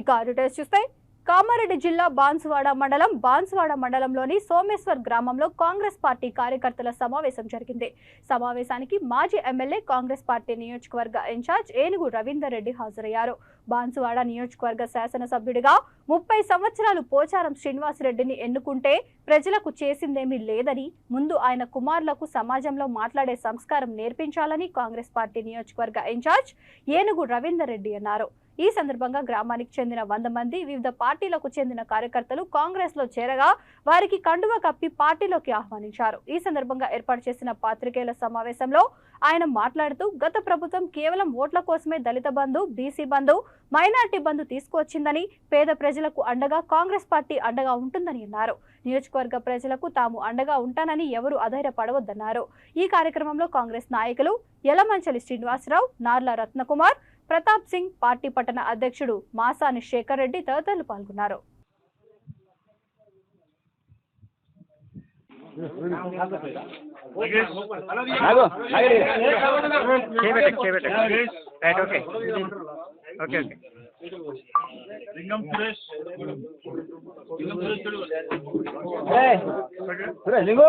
ఇక డీటెయిల్స్ చూస్తే కామారెడ్డి జిల్లా బాన్సువాడ మండలం బాన్సువాడ మండలంలోని సోమేశ్వర్ గ్రామంలో కాంగ్రెస్ పార్టీ కార్యకర్తల సమావేశం జరిగింది. సమావేశానికి మాజీ ఎమ్మెల్యే కాంగ్రెస్ పార్టీ నియోజకవర్గ ఇన్ఛార్జ్ ఏనుగు రవీందర్ రెడ్డి హాజరయ్యారు. బాన్సువాడ నియోజకవర్గ శాసనసభ్యుడిగా ముప్పై సంవత్సరాలు పోచారం శ్రీనివాసరెడ్డిని ఎన్నుకుంటే ప్రజలకు చేసిందేమీ లేదని ముందు ఆయన కుమారులకు సమాజంలో మాట్లాడే సంస్కారం నేర్పించాలని కాంగ్రెస్ పార్టీ నియోజకవర్గ ఇన్ఛార్జ్ ఏనుగు రవీందర్ రెడ్డి అన్నారు. ఈ సందర్భంగా గ్రామానికి చెందిన వంద మంది వివిధ పార్టీలకు చెందిన కార్యకర్తలు కాంగ్రెస్లో చేరగా వారికి కండువ కప్పి పార్టీలోకి ఆహ్వానించారు. ఈ సందర్భంగా ఏర్పాటు చేసిన పాత్రికేయుల సమావేశంలో ఆయన మాట్లాడుతూ గత ప్రభుత్వం కేవలం ఓట్ల కోసమే దళిత బంధు బీసీ బంధు మైనార్టీ బంధు తీసుకువచ్చిందని పేద ప్రజలకు అండగా కాంగ్రెస్ పార్టీ అండగా ఉంటుందని అన్నారు. నియోజకవర్గ ప్రజలకు తాము అండగా ఉంటానని ఎవరు అధైర్యపడవద్దన్నారు. ఈ కార్యక్రమంలో కాంగ్రెస్ నాయకులు యలమంచలి శ్రీనివాసరావు నార్ల రత్నకుమార్ ప్రతాప్ సింగ్ పార్టీ పట్టణ అధ్యక్షుడు మాసాని శేఖర్ రెడ్డి తదితరులు పాల్గొన్నారు. లింగం సురేష్. లింగం సురేష్ లింగు.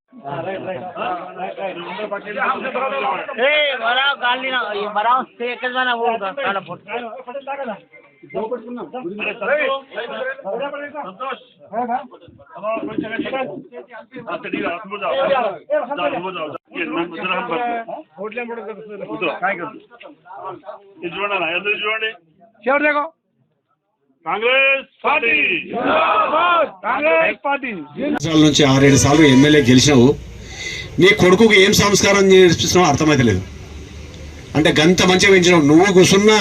ఏ మరావు గాలి మరావు ఎక్కడ మన ఊరు కాలపూర్ చూడండి కాంగ్రెస్ పార్టీ. నుంచి ఆరేడు సార్లు ఎమ్మెల్యే గెలిచినావు. నీ కొడుకుకి ఏం సంస్కారం నేర్పిస్తున్నావు అర్థమైతలేదు అంటే గంత మంచిగా పెంచినావు. నువ్వు కూర్చున్న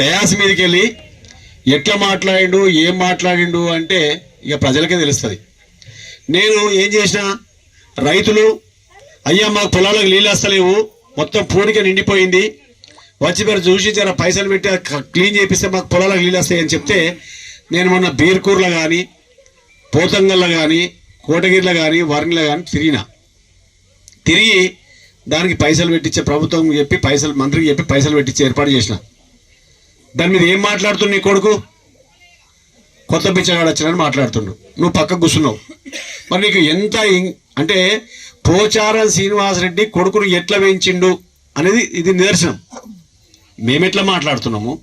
డయాస్ మీదకి వెళ్ళి ఎట్లా మాట్లాడిండు ఏం మాట్లాడిండు అంటే ఇక ప్రజలకే తెలుస్తుంది. నేను ఏం చేసిన రైతులు అయ్యా మాకు పొలాలకు నీళ్ళు వస్తలేవు మొత్తం పూరిక నిండిపోయింది. వచ్చి మీరు చూసి జర పైసలు పెట్టి క్లీన్ చేపిస్తే మాకు పొలాలకు నీళ్ళు వస్తాయని చెప్తే నేను మొన్న బీర్కూర్లో కానీ పోతంగల్లో కానీ కోటగిరిలో కానీ వరంగిలో కానీ తిరిగిన. తిరిగి దానికి పైసలు పెట్టించే ప్రభుత్వం చెప్పి పైసలు మంత్రికి చెప్పి పైసలు పెట్టించి ఏర్పాటు చేసిన. దాని మీద ఏం మాట్లాడుతుంది నీ కొడుకు? కొత్త పిచ్చగాడు వచ్చినని మాట్లాడుతుండు. నువ్వు పక్కకు కూర్చున్నావు. మరి నీకు ఎంత అంటే పోచారం శ్రీనివాసరెడ్డి కొడుకును ఎట్లా వేయించిండు అనేది ఇది నిదర్శనం. మేమెట్లా మాట్లాడుతున్నాము?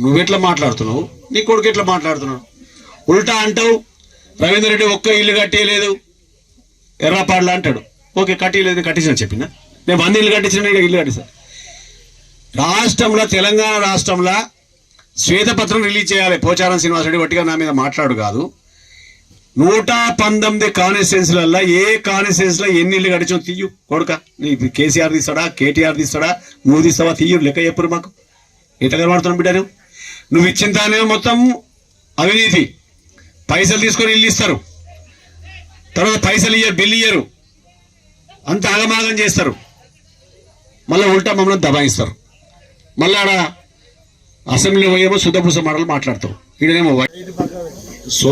నువ్వెట్లా మాట్లాడుతున్నావు? నీ కొడుకు ఎట్లా మాట్లాడుతున్నావు ఉల్టా అంటావు రవీందర్ రెడ్డి ఒక్క ఇల్లు కట్టేయలేదు. ఎర్రపాడులో అంటాడు. ఓకే కట్టేయలేదు కట్టించిన చెప్పిన? నేను వంద ఇల్లు కట్టించిన ఇల్లు కట్టిస్తాను రాష్ట్రంలో తెలంగాణ రాష్ట్రంలో శ్వేతపత్రం రిలీజ్ చేయాలి. పోచారం శ్రీనివాసరెడ్డి వట్టిగా నా మీద మాట్లాడు కాదు. నూట పంతొమ్మిది కాన్స్టిట్యున్సీలల్లో ఏ కాన్స్టిట్యున్సీలో ఎన్ని ఇల్లు గడిచో తీయు కొడుక. నీ కేసీఆర్ తీస్తాడా కేటీఆర్ తీస్తాడా నువ్వు తీస్తావా తీయు లెక్క చెప్పురు మాకు. ఎట్లా కనబడుతున్నావు బిడ్డ నువ్వు? ఇచ్చిన తానే మొత్తం అవినీతి. పైసలు తీసుకొని ఇల్లు ఇస్తారు. తర్వాత పైసలు ఇయ్యరు బిల్లు ఇయ్యరు. అంత ఆగమాగం చేస్తారు. మళ్ళీ ఉల్టా మమ్మల్ని దబాయిస్తారు. మళ్ళీ ఆడ అసెంబ్లీలో పోయేమో శుద్ధపూస మాటలు మాట్లాడతావు ఈడనేమో సో